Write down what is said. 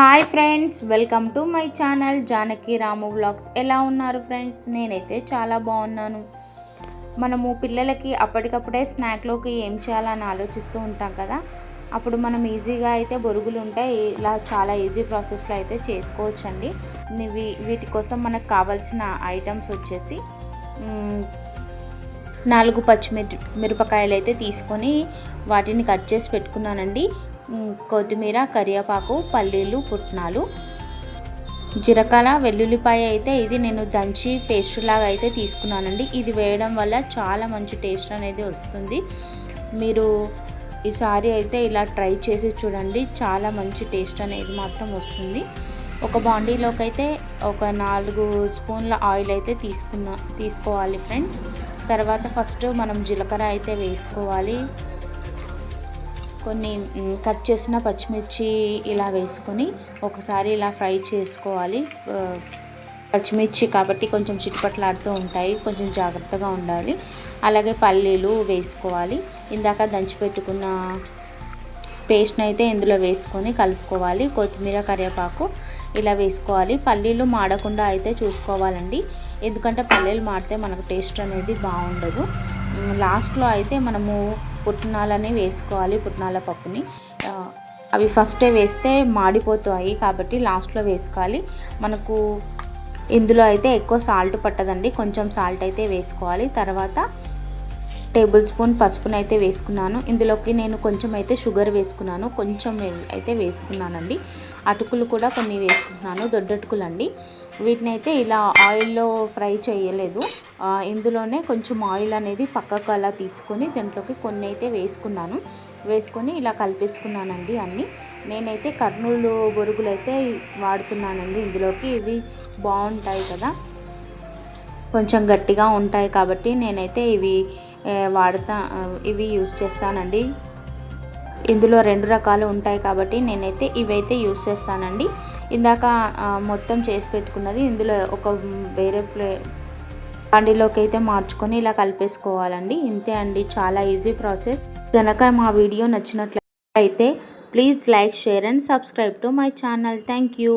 Hi friends welcome to my channel Janaki Ramu vlogs. ఎలా ఉన్నారు friends? నేనైతే చాలా బాగున్నాను. మనము పిల్లలకి అప్పటికప్పుడే స్నాక్లోకి ఏం చేయాలని ఆలోచిస్తూ ఉంటాం కదా. అప్పుడు మనం ఈజీగా అయితే బొరుగులు ఉంటాయి. ఇలా చాలా ఈజీ ప్రాసెస్లో అయితే చేసుకోవచ్చండి. ఇవి వీటి కోసం మనకు కావాల్సిన ఐటమ్స్ వచ్చేసి నాలుగు పచ్చిమిర్ మిరపకాయలు అయితే తీసుకొని వాటిని కట్ చేసి పెట్టుకున్నానండి. కొత్తిమీర కరివేపాకు పల్లీలు పుట్నాలు. జీలకర్ర వెల్లుల్లిపాయ అయితే ఇది నేను దంచి పేస్ట్ లాగా అయితే తీసుకున్నానండి. ఇది వేయడం వల్ల చాలా మంచి టేస్ట్ అనేది వస్తుంది. మీరు ఈసారి అయితే ఇలా ట్రై చేసి చూడండి. చాలా మంచి టేస్ట్ అనేది మాత్రం వస్తుంది. ఒక బాండీలోకి అయితే ఒక నాలుగు స్పూన్ల ఆయిల్ అయితే తీసుకున్న తీసుకోవాలి ఫ్రెండ్స్. తర్వాత ఫస్ట్ మనం జీలకర్ర అయితే వేసుకోవాలి. కొన్ని కట్ చేసిన పచ్చిమిర్చి ఇలా వేసుకొని ఒకసారి ఇలా ఫ్రై చేసుకోవాలి. పచ్చిమిర్చి కాబట్టి కొంచెం చిట్టుపట్లాడుతూ ఉంటాయి. కొంచెం జాగ్రత్తగా ఉండాలి. అలాగే పల్లీలు వేసుకోవాలి. ఇందాక దంచిపెట్టుకున్న పేస్ట్ని అయితే ఇందులో వేసుకొని కలుపుకోవాలి. కొత్తిమీర కరివేపాకు ఇలా వేసుకోవాలి. పల్లీలు మాడకుండా అయితే చూసుకోవాలండి. ఎందుకంటే పల్లీలు మాడితే మనకు టేస్ట్ అనేది బాగుండదు. లాస్ట్లో అయితే మనము పుట్నాలని వేసుకోవాలి పుట్నాల పప్పుని. అవి ఫస్టే వేస్తే మాడిపోతాయి కాబట్టి లాస్ట్లో వేసుకోవాలి. మనకు ఇందులో అయితే ఎక్కువ సాల్ట్ పట్టదండి. కొంచెం సాల్ట్ అయితే వేసుకోవాలి. తర్వాత టేబుల్ స్పూన్ పసుపును అయితే వేసుకున్నాను. ఇందులోకి నేను కొంచెం అయితే షుగర్ వేసుకున్నాను. కొంచెం అయితే వేసుకున్నానండి. అటుకులు కూడా కొన్ని వేసుకున్నాను. దొడ్డటుకులు అండి వీటిని అయితే ఇలా ఆయిల్లో ఫ్రై చేయలేదు. ఇందులోనే కొంచెం ఆయిల్ అనేది పక్కకు అలా తీసుకొని దాంట్లోకి కొన్ని అయితే వేసుకున్నాను. వేసుకొని ఇలా కలిపేసుకున్నానండి అన్నీ. నేనైతే కర్నూలు బొరుగులు అయితే వాడుతున్నానండి ఇందులోకి. ఇవి బాగుంటాయి కదా. కొంచెం గట్టిగా ఉంటాయి కాబట్టి నేనైతే ఇవి వాడతా ఇవి యూస్ చేస్తానండి. ఇందులో రెండు రకాలు ఉంటాయి కాబట్టి నేనైతే ఇవైతే యూస్ చేస్తానండి. ఇందాక మొత్తం చేసి పెట్టుకున్నది ఇందులో ఒక వేరే ప్లే బండిలోకి అయితే మార్చుకొని ఇలా కలిపేసుకోవాలండి. ఇంతే అండి చాలా ఈజీ ప్రాసెస్. కనుక మా వీడియో నచ్చినట్లయితే please like share and subscribe to my channel. Thank you.